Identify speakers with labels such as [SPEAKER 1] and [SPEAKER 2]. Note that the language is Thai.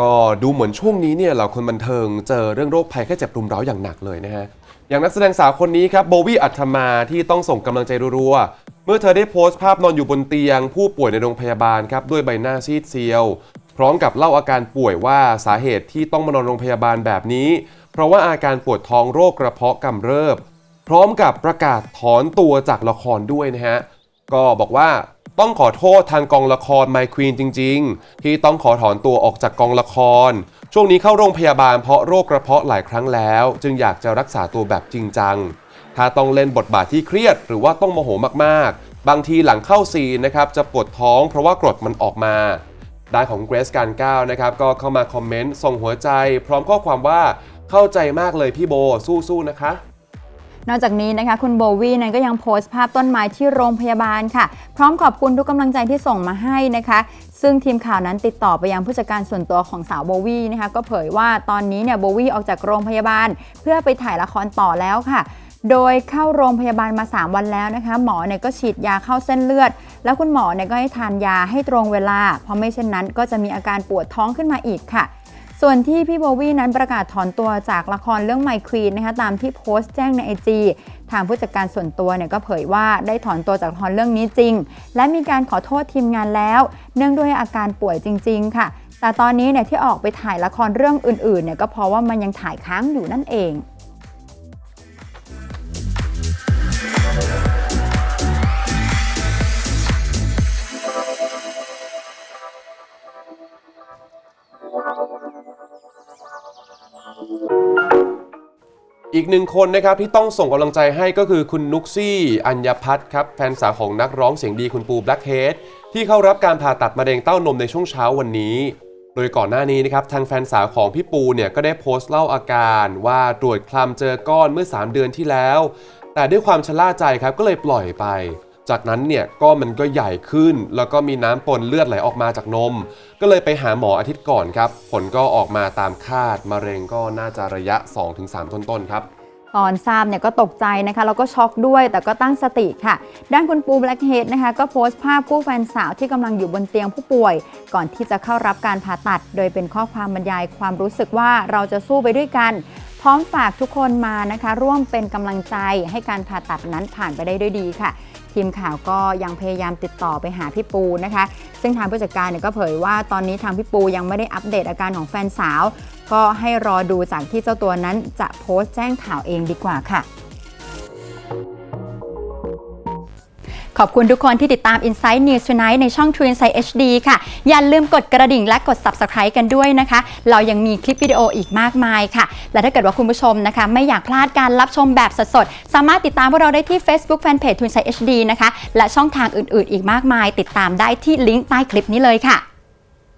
[SPEAKER 1] ก็ดูเหมือนช่วงนี้เนี่ยเหล่าคนบันเทิงเจอเรื่องโรคภัยแค่เจ็บรุมเร้าอย่างหนักเลยนะฮะ อย่างนักแสดงสาวคนนี้ครับโบวี่อัธมาที่ต้องส่งกำลังใจรัวๆ เมื่อเธอได้โพสต์ภาพนอนอยู่บนเตียง ผู้ป่วยในโรงพยาบาลครับด้วยใบหน้าซีดเซียว พร้อมกับเล่าอาการป่วยว่าสาเหตุที่ต้องมานอนโรงพยาบาลแบบนี้ เพราะว่าอาการปวดท้องโรคกระเพาะกำเริบ พร้อมกับประกาศถอนตัวจากละครด้วยนะฮะก็บอกว่า ต้องขอโทษทางกองละคร My Queen จริง ๆ ที่ต้องขอถอนตัวออกจากกองละคร ช่วงนี้เข้าโรงพยาบาลเพราะโรคกระเพาะหลายครั้งแล้ว จึงอยากจะรักษาตัวแบบจริงจัง ถ้าต้องเล่นบทบาทที่เครียดหรือว่าต้องโมโหมากๆ บางทีหลังเข้าซีนนะครับจะปวดท้องเพราะว่ากรดมันออกมาด้านของเกรซการก้าวนะครับก็เข้ามาคอมเมนต์ส่งหัวใจ พร้อมข้อความว่าเข้าใจมากเลยพี่โบสู้ๆนะคะ
[SPEAKER 2] นอกจากนี้นะคะคุณโบวี่นั้นก็ยังโพสต์ภาพต้นไม้ที่โรงพยาบาลค่ะ พร้อมขอบคุณทุกกำลังใจที่ส่งมาให้นะคะ ซึ่งทีมข่าวนั้นติดต่อไปยังผู้จัดการส่วนตัวของสาวโบวี่นะคะก็เผยว่าตอนนี้เนี่ยโบวี่ออกจากโรงพยาบาล เพื่อไปถ่ายละครต่อแล้วค่ะโดยเข้าโรงพยาบาลมา 3 วันแล้วนะคะ หมอเนี่ยก็ฉีดยาเข้าเส้นเลือด แล้วคุณหมอเนี่ยก็ให้ทานยาให้ตรงเวลา เพราะไม่เช่นนั้นก็จะมีอาการปวดท้องขึ้นมาอีกค่ะ ส่วนที่พี่โบวี่นั้นประกาศถอนตัวจากละครเรื่องไมค์ครีนะคะตามที่โพสต์แจ้งในไอจีทางผู้จัดการส่วนตัวเนี่ยก็เผยว่าได้ถอนตัวจากละครเรื่องนี้จริง และมีการขอโทษทีมงานแล้ว เนื่องด้วยอาการป่วยจริง ๆ ค่ะ แต่ตอนนี้เนี่ยที่ออกไปถ่ายละครเรื่องอื่นๆเนี่ยก็เพราะว่ามันยังถ่ายค้างอยู่นั่นเอง
[SPEAKER 1] อีกหนึ่งคนนะครับที่ต้องส่งกำลังใจให้ก็คือคุณนุกซี่อัญญพัฒน์ครับแฟนสาวของนักร้องเสียงดีคุณปูแบล็คเฮดที่เข้ารับการผ่าตัดมะเร็งเต้านมในช่วงเช้าวันนี้ โดยก่อนหน้านี้นะครับทางแฟนสาวของพี่ปูเนี่ยก็ได้โพสต์เล่าอาการว่าตรวจคลำเจอก้อนเมื่อ 3 เดือนที่แล้ว แต่ด้วยความชะล่าใจครับก็เลยปล่อยไป จากนั้นเนี่ยก้อนมันก็ใหญ่ขึ้น แล้วก็มีน้ำปนเลือดไหลออกมาจากนม ก็เลยไปหาหมออาทิตย์ก่อนครับ ผลก็ออกมาตามคาดมะเร็งก็น่าจะระยะ 2-3 ต้นๆครับ
[SPEAKER 2] ตอนทราบเนี่ยก็ตกใจนะคะแล้วก็ช็อกด้วยแต่ก็ตั้งสติค่ะ ด้านคุณปูแบล็กเฮดนะคะก็โพสต์ภาพคู่แฟนสาวที่กำลังอยู่บนเตียงผู้ป่วย ก่อนที่จะเข้ารับการผ่าตัด โดยเป็นข้อความบรรยายความรู้สึกว่าเราจะสู้ไปด้วยกัน พร้อมฝากทุกคนมานะคะ ร่วมเป็นกำลังใจให้การผ่าตัดนั้นผ่านไปได้ด้วยดีค่ะ ทีมข่าวก็ยังพยายามติดต่อไปหาพี่ปูนะคะ ซึ่งทางผู้จัดการเนี่ยก็เผยว่าตอนนี้ทางพี่ปูยังไม่ได้อัปเดตอาการของแฟนสาว ก็ให้รอดูจากที่เจ้าตัวนั้นจะโพสต์แจ้งข่าวเองดีกว่าค่ะ ขอบคุณทุกคนที่ติดตาม Inside News Tonight ในช่อง True Insight HD ค่ะ อย่าลืมกดกระดิ่งและกด Subscribe กันด้วยนะคะ เรายังมีคลิปวิดีโออีกมากมายค่ะ และถ้าเกิดว่าคุณผู้ชมนะคะ ไม่อยากพลาดการรับชมแบบสดๆ สามารถติดตามพวกเราได้ที่ Facebook Fanpage True Insight HD นะคะ และช่องทางอื่นๆ อีกมากมาย ติดตามได้ที่ลิงก์ใต้คลิปนี้เลยค่ะ